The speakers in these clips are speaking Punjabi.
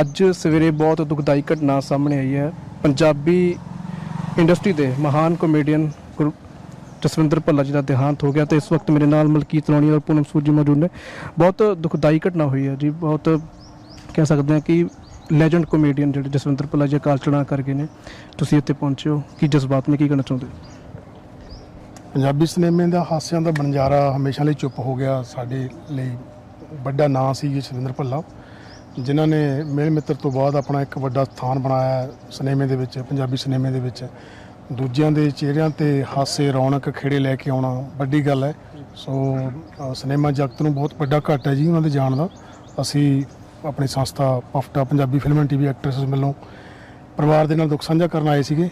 ਅੱਜ ਸਵੇਰੇ ਬਹੁਤ ਦੁਖਦਾਈ ਘਟਨਾ ਸਾਹਮਣੇ ਆਈ ਹੈ। ਪੰਜਾਬੀ ਇੰਡਸਟਰੀ ਦੇ ਮਹਾਨ ਕਮੇਡੀਅਨ ਗੁਰ- ਜਸਵਿੰਦਰ ਭੱਲਾ ਜੀ ਦਾ ਦੇਹਾਂਤ ਹੋ ਗਿਆ ਤੇ ਇਸ ਵਕਤ ਮੇਰੇ ਨਾਲ ਮਲਕੀਤ ਲੋਣੀ ਔਰ ਪੂਨਮ ਸੂਜੀ ਮੌਜੂਦ ਨੇ। ਬਹੁਤ ਦੁਖਦਾਈ ਘਟਨਾ ਹੋਈ ਹੈ ਜੀ। ਬਹੁਤ ਕਹਿ ਸਕਦੇ ਹਾਂ ਕਿ ਲੈਜੈਂਡ ਕਮੇਡੀਅਨ ਜਿਹੜੇ ਜਸਵਿੰਦਰ ਭੱਲਾ ਜੀ ਅਕਾਲ ਚਲਾਣਾ ਕਰ ਗਏ ਨੇ। ਤੁਸੀਂ ਇੱਥੇ ਪਹੁੰਚੇ ਹੋ। ਕੀ ਜਜ਼ਬਾਤ ਨੇ, ਕੀ ਕਹਿਣਾ ਚਾਹੁੰਦੇ ਪੰਜਾਬੀ ਸਿਨੇਮੇ ਦਾ ਹਾਸਿਆਂ ਦਾ ਬਣਜਾਰਾ ਹਮੇਸ਼ਾ ਲਈ ਚੁੱਪ ਹੋ ਗਿਆ। ਸਾਡੇ ਲਈ ਵੱਡਾ ਨਾਂ ਸੀ ਜਸਵਿੰਦਰ ਭੱਲਾ। ਜਿਨ੍ਹਾਂ ਨੇ ਮੇਲ ਮਿੱਤਰ ਤੋਂ ਬਾਅਦ ਆਪਣਾ ਇੱਕ ਵੱਡਾ ਸਥਾਨ ਬਣਾਇਆ ਸਿਨੇਮੇ ਦੇ ਵਿੱਚ, ਪੰਜਾਬੀ ਸਿਨੇਮੇ ਦੇ ਵਿੱਚ। ਦੂਜਿਆਂ ਦੇ ਚਿਹਰਿਆਂ ਤੇ ਹਾਸੇ, ਰੌਣਕ, ਖੇੜੇ ਲੈ ਕੇ ਆਉਣਾ ਵੱਡੀ ਗੱਲ ਹੈ। ਸੋ ਸਿਨੇਮਾ ਜਗਤ ਨੂੰ ਬਹੁਤ ਵੱਡਾ ਘਾਟ ਹੈ ਜੀ ਉਹਨਾਂ ਦੇ ਜਾਣ ਦਾ। ਅਸੀਂ ਆਪਣੀ ਸੰਸਥਾ Pafta Punjabi film and TV actresses ਵੱਲੋਂ ਪਰਿਵਾਰ ਦੇ ਨਾਲ ਦੁੱਖ ਸਾਂਝਾ ਕਰਨ ਆਏ ਸੀਗੇ।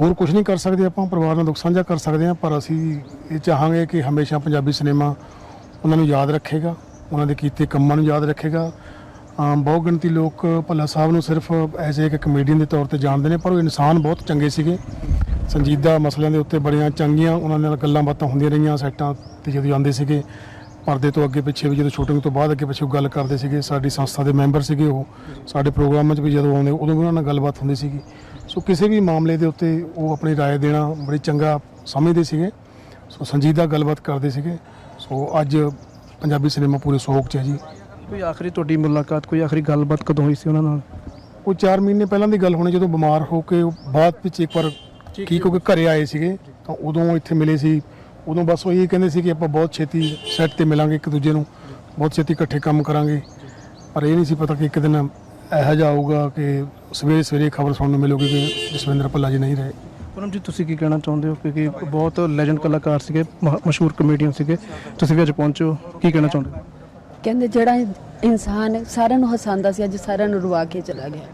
ਹੋਰ ਕੁਝ ਨਹੀਂ ਕਰ ਸਕਦੇ ਆਪਾਂ, ਪਰਿਵਾਰ ਨਾਲ ਦੁੱਖ ਸਾਂਝਾ ਕਰ ਸਕਦੇ ਹਾਂ, ਪਰ ਅਸੀਂ ਇਹ ਚਾਹਾਂਗੇ ਕਿ ਹਮੇਸ਼ਾ ਪੰਜਾਬੀ ਸਿਨੇਮਾ ਉਹਨਾਂ ਨੂੰ ਯਾਦ ਰੱਖੇਗਾ, ਉਹਨਾਂ ਦੇ ਕੀਤੇ ਕੰਮਾਂ ਨੂੰ ਯਾਦ ਰੱਖੇਗਾ। ਆਮ ਬਹੁ ਗਿਣਤੀ ਲੋਕ ਭੱਲਾ ਸਾਹਿਬ ਨੂੰ ਸਿਰਫ ਐਜ਼ ਇੱਕ ਕਮੇਡੀਅਨ ਦੇ ਤੌਰ ਤੇ ਜਾਣਦੇ ਨੇ ਪਰ ਉਹ ਇਨਸਾਨ ਬਹੁਤ ਚੰਗੇ ਸੀਗੇ ਸੰਜੀਦਾ ਮਸਲਿਆਂ ਦੇ ਉੱਤੇ ਬੜੀਆਂ ਚੰਗੀਆਂ ਉਹਨਾਂ ਨਾਲ ਗੱਲਾਂ ਬਾਤਾਂ ਹੁੰਦੀਆਂ ਰਹੀਆਂ ਸੈੱਟਾਂ ਤੇ ਜਦੋਂ ਆਉਂਦੇ ਸੀਗੇ ਪਰਦੇ ਤੋਂ ਅੱਗੇ ਪਿੱਛੇ ਵੀ ਜਦੋਂ ਸ਼ੂਟਿੰਗ ਤੋਂ ਬਾਅਦ ਅੱਗੇ ਪਿੱਛੇ ਉਹ ਗੱਲ ਕਰਦੇ ਸੀਗੇ ਸਾਡੀ ਸੰਸਥਾ ਦੇ ਮੈਂਬਰ ਸੀਗੇ ਉਹ ਸਾਡੇ ਪ੍ਰੋਗਰਾਮਾਂ 'ਚ ਵੀ ਜਦੋਂ ਆਉਂਦੇ ਉਦੋਂ ਵੀ ਉਹਨਾਂ ਨਾਲ ਗੱਲਬਾਤ ਹੁੰਦੀ ਸੀਗੀ ਸੋ ਕਿਸੇ ਵੀ ਮਾਮਲੇ ਦੇ ਉੱਤੇ ਉਹ ਆਪਣੀ رائے ਦੇਣਾ ਬੜੀ ਚੰਗਾ ਸਮਝਦੇ ਸੀਗੇ ਸੋ ਸੰਜੀਦਾ ਗੱਲਬਾਤ ਕਰਦੇ ਸੀਗੇ ਸੋ ਅੱਜ ਪੰਜਾਬੀ ਸਿਨੇਮਾ ਪੂਰੇ ਸੋਗ 'ਚ ਹੈ ਜੀ ਕੋਈ ਆਖਰੀ ਤੁਹਾਡੀ ਮੁਲਾਕਾਤ ਕੋਈ ਆਖਰੀ ਗੱਲਬਾਤ ਕਦੋਂ ਹੋਈ ਸੀ ਉਹਨਾਂ ਨਾਲ? ਉਹ 4 ਮਹੀਨੇ ਪਹਿਲਾਂ ਦੀ ਗੱਲ ਹੋਣੀ ਜਦੋਂ ਬਿਮਾਰ ਹੋ ਕੇ ਉਹ ਬਾਅਦ ਵਿੱਚ ਇੱਕ ਵਾਰ ਠੀਕ ਹੋ ਕੇ ਘਰੇ ਆਏ ਸੀਗੇ ਤਾਂ ਉਦੋਂ ਇੱਥੇ ਮਿਲੇ ਸੀ। ਉਦੋਂ ਬਸ ਉਹ ਇਹ ਕਹਿੰਦੇ ਸੀ ਕਿ ਆਪਾਂ ਬਹੁਤ ਛੇਤੀ ਸੈੱਟ ਤੇ ਮਿਲਾਂਗੇ ਇੱਕ ਦੂਜੇ ਨੂੰ ਬਹੁਤ ਛੇਤੀ ਇਕੱਠੇ ਕੰਮ ਕਰਾਂਗੇ। ਪਰ ਇਹ ਨਹੀਂ ਸੀ ਪਤਾ ਕਿ ਇੱਕ ਦਿਨ ਇਹੋ ਜਿਹਾ ਆਊਗਾ ਕਿ ਸਵੇਰੇ ਸਵੇਰੇ ਖਬਰ ਸੁਣਨ ਨੂੰ ਮਿਲੂਗੀ ਕਿ ਜਸਵਿੰਦਰ ਭੱਲਾ ਜੀ ਨਹੀਂ ਰਹੇ। ਪੂਨਮ ਜੀ ਤੁਸੀਂ ਕੀ ਕਹਿਣਾ ਚਾਹੁੰਦੇ ਹੋ? ਕਿਉਂਕਿ ਬਹੁਤ ਲੈਜੈਂਡ ਕਲਾਕਾਰ ਸੀਗੇ ਮਸ਼ਹੂਰ ਕਮੇਡੀਅਨ ਸੀਗੇ। ਤੁਸੀਂ ਵੀ ਅੱਜ ਪਹੁੰਚੇ ਕੀ ਕਹਿਣਾ ਚਾਹੁੰਦੇ ਹੋ? ਕਹਿੰਦੇ ਜਿਹੜਾ ਇਨਸਾਨ ਸਾਰਿਆਂ ਨੂੰ ਹਸਾਉਂਦਾ ਸੀ ਅੱਜ ਸਾਰਿਆਂ ਨੂੰ ਰਵਾ ਕੇ ਚਲਾ ਗਿਆ।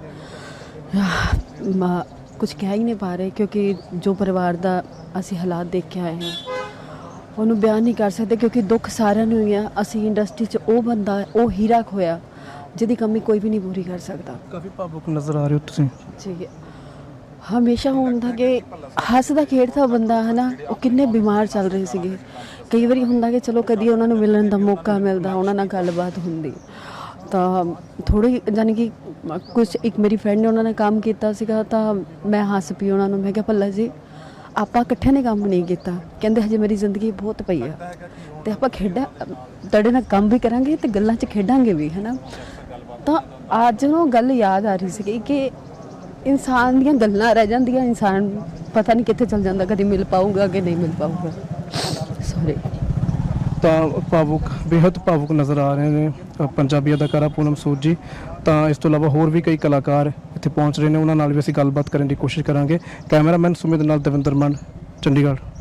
ਕੁਝ ਕਹਿ ਹੀ ਨਹੀਂ ਪਾ ਰਹੇ ਕਿਉਂਕਿ ਜੋ ਪਰਿਵਾਰ ਦਾ ਅਸੀਂ ਹਾਲਾਤ ਦੇਖ ਕੇ ਆਏ ਹਾਂ ਉਹਨੂੰ ਬਿਆਨ ਨਹੀਂ ਕਰ ਸਕਦੇ ਕਿਉਂਕਿ ਦੁੱਖ ਸਾਰਿਆਂ ਨੂੰ ਹੀ ਆ। ਅਸੀਂ ਇੰਡਸਟਰੀ 'ਚ ਉਹ ਬੰਦਾ ਉਹ ਹੀਰਾ ਖੋਇਆ ਜਿਹਦੀ ਕਮੀ ਕੋਈ ਵੀ ਨਹੀਂ ਪੂਰੀ ਕਰ ਸਕਦਾ। ਕਾਫੀ ਭਾਵੁਕ ਨਜ਼ਰ ਆ ਰਹੇ ਹੋ ਤੁਸੀਂ। ਠੀਕ ਹੈ ਹਮੇਸ਼ਾ ਹੁੰਦਾ ਕਿ ਹੱਸਦਾ ਖੇਡਦਾ ਬੰਦਾ ਹੈ ਨਾ ਉਹ ਕਿੰਨੇ ਬਿਮਾਰ ਚੱਲ ਰਹੇ ਸੀਗੇ। ਕਈ ਵਾਰੀ ਹੁੰਦਾ ਕਿ ਚਲੋ ਕਦੀ ਉਹਨਾਂ ਨੂੰ ਮਿਲਣ ਦਾ ਮੌਕਾ ਮਿਲਦਾ, ਉਹਨਾਂ ਨਾਲ ਗੱਲਬਾਤ ਹੁੰਦੀ। ਤਾਂ ਥੋੜੀ ਯਾਨੀ ਕਿ ਕੁਝ ਇੱਕ ਮੇਰੀ ਫਰੈਂਡ ਨੇ ਉਹਨਾਂ ਨੇ ਕੰਮ ਕੀਤਾ ਸੀਗਾ, ਤਾਂ ਮੈਂ ਹੱਸ ਪਈ ਉਹਨਾਂ ਨੂੰ, ਮੈਂ ਕਿਹਾ, ਭੱਲਾ ਜੀ, ਆਪਾਂ ਇਕੱਠਿਆਂ ਨੇ ਕੰਮ ਨਹੀਂ ਕੀਤਾ। ਕਹਿੰਦੇ, ਹਜੇ ਮੇਰੀ ਜ਼ਿੰਦਗੀ ਬਹੁਤ ਪਈ ਆ। ਤੇ ਆਪਾਂ ਖੇਡਾਂ, ਤੁਹਾਡੇ ਨਾਲ ਕੰਮ ਵੀ ਕਰਾਂਗੇ ਤੇ ਗੱਲਾਂ 'ਚ ਖੇਡਾਂਗੇ ਵੀ ਹੈ ਨਾ ਤਾਂ ਅੱਜ ਨੂੰ ਗੱਲ ਯਾਦ ਆ ਰਹੀ ਸੀ ਕਿ ਇਨਸਾਨ ਦੀਆਂ ਗੱਲਾਂ ਰਹਿ ਜਾਂਦੀਆਂ, ਇਨਸਾਨ ਪਤਾ ਨਹੀਂ ਕਿੱਥੇ ਚਲ ਜਾਂਦਾ, ਕਦੀ ਮਿਲ ਪਾਊਗਾ ਕਿ ਨਹੀਂ ਮਿਲ ਪਾਊਗਾ। ਸੌਰੀ ਤਾਂ ਭਾਵੁਕ ਬੇहद ਭਾਵੁਕ ਨਜ਼ਰ ਆ ਰਹੇ ਨੇ ਅ, ਪੰਜਾਬੀ ਅਦਾਕਾਰਾ ਪੂਨਮ ਸੂਦ ਜੀ। ਤਾਂ ਇਸ ਤੋਂ ਇਲਾਵਾ ਹੋਰ ਵੀ ਕਈ ਕਲਾਕਾਰ ਇੱਥੇ ਪਹੁੰਚ ਰਹੇ ਨੇ ਉਹਨਾਂ ਨਾਲ ਵੀ ਅਸੀਂ ਗੱਲਬਾਤ ਕਰਨ ਦੀ ਕੋਸ਼ਿਸ਼ ਕਰਾਂਗੇ। ਕੈਮਰਾਮੈਨ ਸੁਮਿਤ ਨਾਲ ਦਵਿੰਦਰ ਮਨ ਚੰਡੀਗੜ੍ਹ।